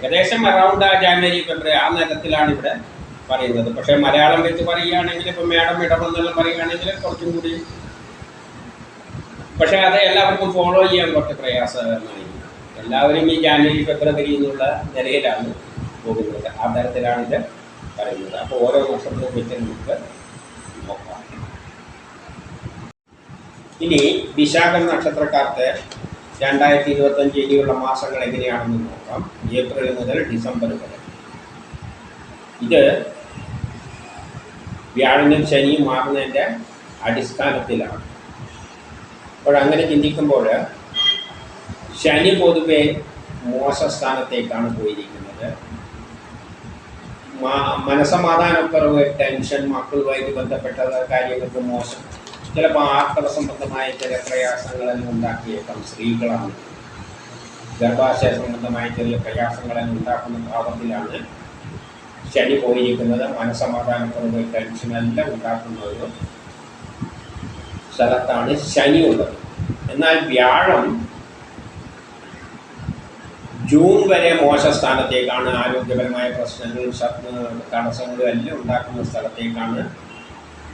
ഏകദേശം അറൗണ്ട് ആ ജാനുവരി ഫെബ്രുവരി ആ നേരത്തിലാണ് ഇവിടെ പറയുന്നത്. പക്ഷേ മലയാളം വെച്ച് പറയുകയാണെങ്കിൽ ഇപ്പം മേഡം ഇടമെന്നെല്ലാം പറയുകയാണെങ്കിൽ കുറച്ചും കൂടി പക്ഷേ അത് എല്ലാവർക്കും ഫോളോ ചെയ്യാൻ കുറച്ച് പ്രയാസകരമായി. എല്ലാവരും ഈ ജാനുവരി ഫെബ്രുവരി എന്നുള്ള നിലയിലാണ് പോകുന്നത്. ആ തരത്തിലാണ് ഇത് പറയുന്നത്. അപ്പോൾ ഓരോ വർഷത്തിലും വെച്ച് നമുക്ക് നോക്കാം. ഇനി വിശാഖ നക്ഷത്രക്കാർക്ക് രണ്ടായിരത്തി ഇരുപത്തഞ്ച് ഇനിയുള്ള മാസങ്ങൾ എങ്ങനെയാണെന്ന് നോക്കാം. ഏപ്രിൽ മുതൽ ഡിസംബർ വരെ. ഇത് വ്യാഴനും ശനിയും മാറുന്നതിന്റെ അടിസ്ഥാനത്തിലാണ്. അപ്പോൾ അങ്ങനെ ചിന്തിക്കുമ്പോൾ ശനി പൊതുവെ മോശ സ്ഥാനത്തേക്കാണ് പോയിരിക്കുന്നത് മനസമാധാനക്കുറവ് ടെൻഷൻ മക്കളുമായിട്ട് ബന്ധപ്പെട്ട കാര്യങ്ങൾക്ക് മോശം ചിലപ്പോൾ ആർത്തവ സംബന്ധമായ ചില പ്രയാസങ്ങളെല്ലാം ഉണ്ടാക്കിയേക്കാം സ്ത്രീകളാണ്. ഗർഭാശയ സംബന്ധമായ ചില പ്രയാസങ്ങളെല്ലാം ഉണ്ടാക്കുന്ന ഭാവത്തിലാണ് ശനി പോയിരിക്കുന്നത്. മനസമാധാനക്കുറവ് ടെൻഷനെല്ലാം ഉണ്ടാക്കുന്ന ഒരു സ്ഥലത്താണ് ശനി ഉള്ളത്. എന്നാൽ വ്യാഴം ജൂൺ വരെ മോശ സ്ഥാനത്തേക്കാണ് ആരോഗ്യപരമായ പ്രശ്നങ്ങളും തടസ്സങ്ങളും എല്ലാം ഉണ്ടാക്കുന്ന സ്ഥലത്തേക്കാണ്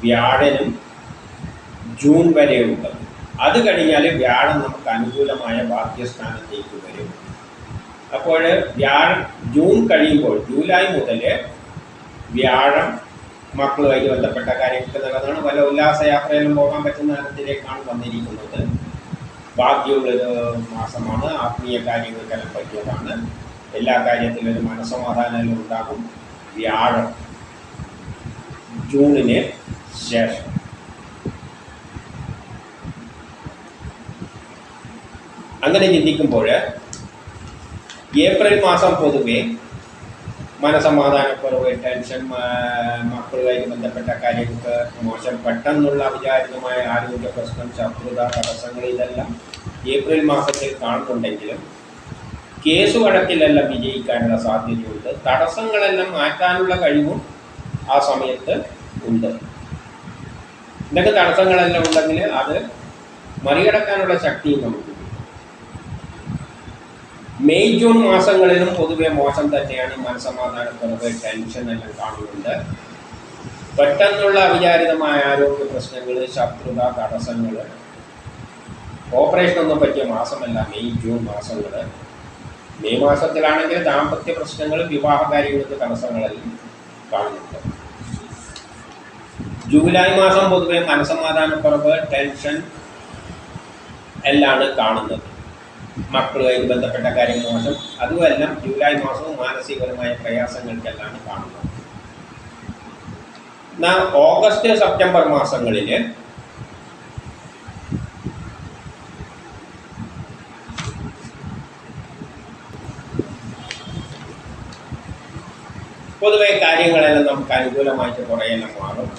വ്യാഴനും ജൂൺ വരെ ഉള്ളത് അത് കഴിഞ്ഞാൽ വ്യാഴം നമുക്ക് അനുകൂലമായ ഭാഗ്യസ്ഥാനത്തേക്ക് വരും. അപ്പോൾ വ്യാഴം ജൂൺ കഴിയുമ്പോൾ ജൂലൈ മുതൽ വ്യാഴം മക്കളുമായിട്ട് ബന്ധപ്പെട്ട കാര്യങ്ങൾക്ക് നല്ലതാണ് പല ഉല്ലാസയാത്രയിലും പോകാൻ പറ്റുന്ന തരത്തിലേക്കാണ് വന്നിരിക്കുന്നത്. ഭാഗ്യമുള്ളൊരു മാസമാണ്. ആത്മീയ കാര്യങ്ങൾക്കെല്ലാം പറ്റിയതാണ്. എല്ലാ കാര്യത്തിലും ഒരു മനസ്സമാധാനം ഉണ്ടാകും വ്യാഴം ജൂണിന് ശേഷം. അങ്ങനെ ചിന്തിക്കുമ്പോൾ ഏപ്രിൽ മാസം പൊതുവെ മനസമാധാനക്കുറവ് ടെൻഷൻ മക്കളുമായി ബന്ധപ്പെട്ട കാര്യങ്ങൾക്ക് മോശം പെട്ടെന്നുള്ള അവിചാരിതമായ ആരോഗ്യ പ്രശ്നം ശത്രുത തടസ്സങ്ങൾ ഇതെല്ലാം ഏപ്രിൽ മാസത്തിൽ കാണുന്നുണ്ടെങ്കിലും കേസ് വഴക്കിലെല്ലാം വിജയിക്കാനുള്ള സാധ്യതയുണ്ട് തടസ്സങ്ങളെല്ലാം മാറ്റാനുള്ള കഴിവും ആ സമയത്ത് ഉണ്ട് ഇതൊക്കെ തടസ്സങ്ങളെല്ലാം ഉണ്ടെങ്കിൽ അത് മറികടക്കാനുള്ള ശക്തിയും നമുക്ക്. മെയ് ജൂൺ മാസങ്ങളിലും പൊതുവെ മോശം തന്നെയാണ് മനസമാധാനക്കുറവ് ടെൻഷൻ എല്ലാം കാണുന്നുണ്ട്. പെട്ടെന്നുള്ള അവിചാരിതമായ ആരോഗ്യ പ്രശ്നങ്ങൾ ശത്രുത തടസ്സങ്ങൾ ഓപ്പറേഷൻ ഒന്നും പറ്റിയ മാസമല്ല മെയ് ജൂൺ മാസങ്ങൾ മെയ് മാസത്തിലാണെങ്കിൽ ദാമ്പത്യ പ്രശ്നങ്ങൾ വിവാഹ കാര്യങ്ങൾക്ക് തടസ്സങ്ങളെല്ലാം കാണുന്നുണ്ട്. ജൂലൈ മാസം പൊതുവെ മനസമാധാനക്കുറവ് ടെൻഷൻ എല്ലാമാണ് കാണുന്നത്. മക്കളുമായിട്ട് ബന്ധപ്പെട്ട കാര്യങ്ങൾ മോശം അതുമെല്ലാം ജൂലൈ മാസവും മാനസികപരമായ പ്രയാസങ്ങൾക്കെല്ലാം കാണുന്നത്. എന്നാൽ ഓഗസ്റ്റ് സെപ്റ്റംബർ മാസങ്ങളിൽ പൊതുവെ കാര്യങ്ങളെല്ലാം നമുക്ക് അനുകൂലമായിട്ട് കുറേയെല്ലാം മാറും.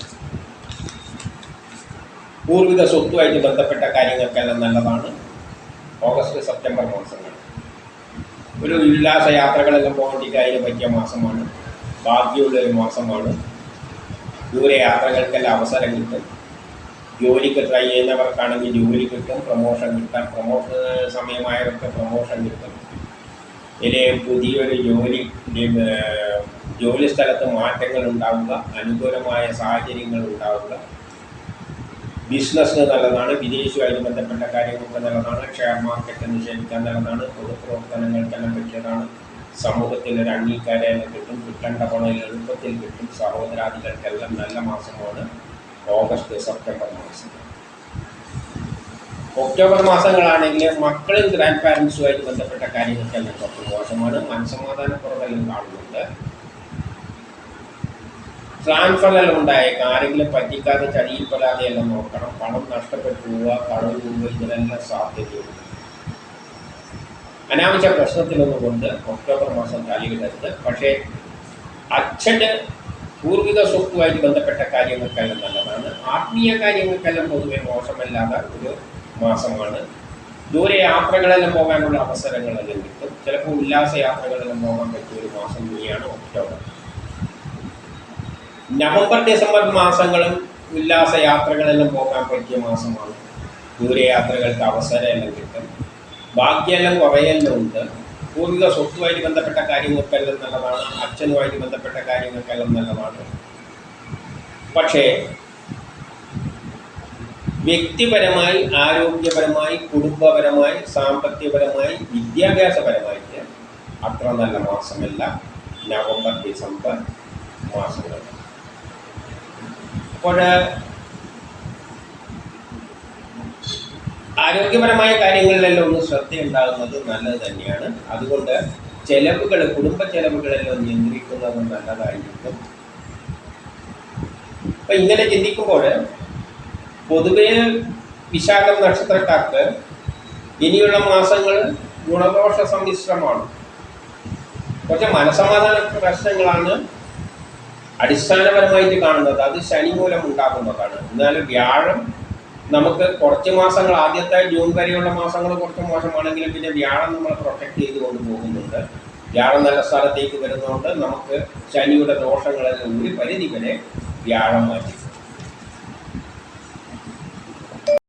പൂർവിക സ്വത്തുമായിട്ട് ബന്ധപ്പെട്ട കാര്യങ്ങൾക്കെല്ലാം നല്ലതാണ്. ഓഗസ്റ്റ് സെപ്റ്റംബർ മാസങ്ങൾ. ഒരു ഉല്ലാസ യാത്രകളെല്ലാം പോകേണ്ടിക്ക് അതിന് പറ്റിയ മാസമാണ്. ഭാഗ്യമുള്ള ഒരു മാസമാണ്. ദൂരെ യാത്രകൾക്കെല്ലാം അവസരം കിട്ടും. ജോലിക്ക് ട്രൈ ചെയ്യുന്നവർക്കാണെങ്കിൽ ജോലി കിട്ടും പ്രൊമോഷൻ കിട്ടാം പ്രൊമോഷൻ സമയമായവർക്ക് പ്രൊമോഷൻ കിട്ടും. ഇനി പുതിയൊരു ജോലി ജോലി സ്ഥലത്ത് മാറ്റങ്ങൾ ഉണ്ടാവുക അനുകൂലമായ സാഹചര്യങ്ങൾ ഉണ്ടാവുക ബിസിനസ് നല്ലതാണ് വിദേശവുമായി ബന്ധപ്പെട്ട കാര്യങ്ങൾക്ക് നല്ലതാണ് ഷെയർ മാർക്കറ്റ് നിഷേധിക്കാൻ നല്ലതാണ് പൊതുപ്രവർത്തനങ്ങൾക്കെല്ലാം പറ്റിയതാണ്. സമൂഹത്തിൽ ഒരു അംഗീകാരം കിട്ടും കിട്ടേണ്ട പണം എളുപ്പത്തിൽ കിട്ടും. സഹോദരാദികൾക്കെല്ലാം നല്ല മാസമാണ് ഓഗസ്റ്റ് സെപ്റ്റംബർ മാസം. ഒക്ടോബർ മാസങ്ങളാണെങ്കിൽ മക്കളും ഗ്രാൻഡ് പാരൻസുമായിട്ട് ബന്ധപ്പെട്ട കാര്യങ്ങൾക്കെല്ലാം കുറച്ച് മോശമാണ്. മനസ്സമാധാനക്കുറവെല്ലാം കാണുന്നുണ്ട്. ട്രാൻസ്ഫറെല്ലാം ഉണ്ടായേക്കാം ആരെങ്കിലും പറ്റിക്കാതെ ചതിയിൽപ്പെടാതെ എല്ലാം നോക്കണം. പണം നഷ്ടപ്പെട്ടു പോവുക കടം പോവുക ഇതിനെല്ലാം സാധ്യതയുണ്ട്. അനാവശ്യ പ്രശ്നത്തിലൊന്നും കൊണ്ട് ഒക്ടോബർ മാസം തലയിടരുത് പക്ഷേ അച്ഛന് പൂർവിക സ്വത്തുമായിട്ട് ബന്ധപ്പെട്ട കാര്യങ്ങൾക്കെല്ലാം നല്ലതാണ്. ആത്മീയ കാര്യങ്ങൾക്കെല്ലാം പൊതുവെ മോശമല്ലാത്ത ഒരു മാസമാണ്. ദൂരെ യാത്രകളെല്ലാം പോകാനുള്ള അവസരങ്ങളെല്ലാം കിട്ടും. ചിലപ്പോൾ ഉല്ലാസ യാത്രകളെല്ലാം പോകാൻ പറ്റിയ ഒരു മാസം കൂടിയാണ് ഒക്ടോബർ. നവംബർ ഡിസംബർ മാസങ്ങളും ഉല്ലാസ യാത്രകളെല്ലാം പോകാൻ പറ്റിയ മാസമാണ്. ദൂരയാത്രകൾക്ക് അവസരമെല്ലാം കിട്ടും. ബാക്കിയെല്ലാം കുറേയെല്ലാം ഉണ്ട്. പൂർവിക സ്വത്തുമായിട്ട് ബന്ധപ്പെട്ട കാര്യങ്ങൾക്കെല്ലാം നല്ലതാണ്. അച്ഛനുമായിട്ട് ബന്ധപ്പെട്ട കാര്യങ്ങൾക്കെല്ലാം നല്ലതാണ്. പക്ഷേ വ്യക്തിപരമായി ആരോഗ്യപരമായി കുടുംബപരമായി സാമ്പത്തികപരമായി വിദ്യാഭ്യാസപരമായിട്ട് അത്ര നല്ല മാസമല്ല നവംബർ ഡിസംബർ മാസങ്ങൾ. അപ്പോൾ ആരോഗ്യപരമായ കാര്യങ്ങളിലെല്ലാം ഒന്ന് ശ്രദ്ധയുണ്ടാകുന്നത് നല്ലത് തന്നെയാണ്. അതുകൊണ്ട് ചെലവുകൾ കുടുംബ ചെലവുകളെല്ലാം നിയന്ത്രിക്കുന്നത് നല്ലതായിരിക്കും. അപ്പം ഇങ്ങനെ ചിന്തിക്കുമ്പോൾ പൊതുവേ വിശാഖം നക്ഷത്രക്കാർക്ക് ഇനിയുള്ള മാസങ്ങൾ ഗുണദോഷ സമ്മിശ്രമാണ്. കുറച്ച് മനസമാധാന പ്രശ്നങ്ങളാണ് അടിസ്ഥാനപരമായിട്ട് കാണുന്നത് അത് ശനി മൂലം ഉണ്ടാകുന്നതാണ്. എന്നാൽ വ്യാഴം നമുക്ക് കുറച്ച് മാസങ്ങൾ ആദ്യത്തെ ജൂൺ വരെയുള്ള മാസങ്ങൾ കുറച്ച് മോശമാണെങ്കിലും പിന്നെ വ്യാഴം നമ്മൾ പ്രൊട്ടക്ട് ചെയ്ത് കൊണ്ടുപോകുന്നുണ്ട് വ്യാഴം നല്ല സ്ഥലത്തേക്ക് വരുന്നതുകൊണ്ട് നമുക്ക് ശനിയുടെ ദോഷങ്ങളിൽ ഒരു പരിധി വരെ വ്യാഴം മാറ്റി.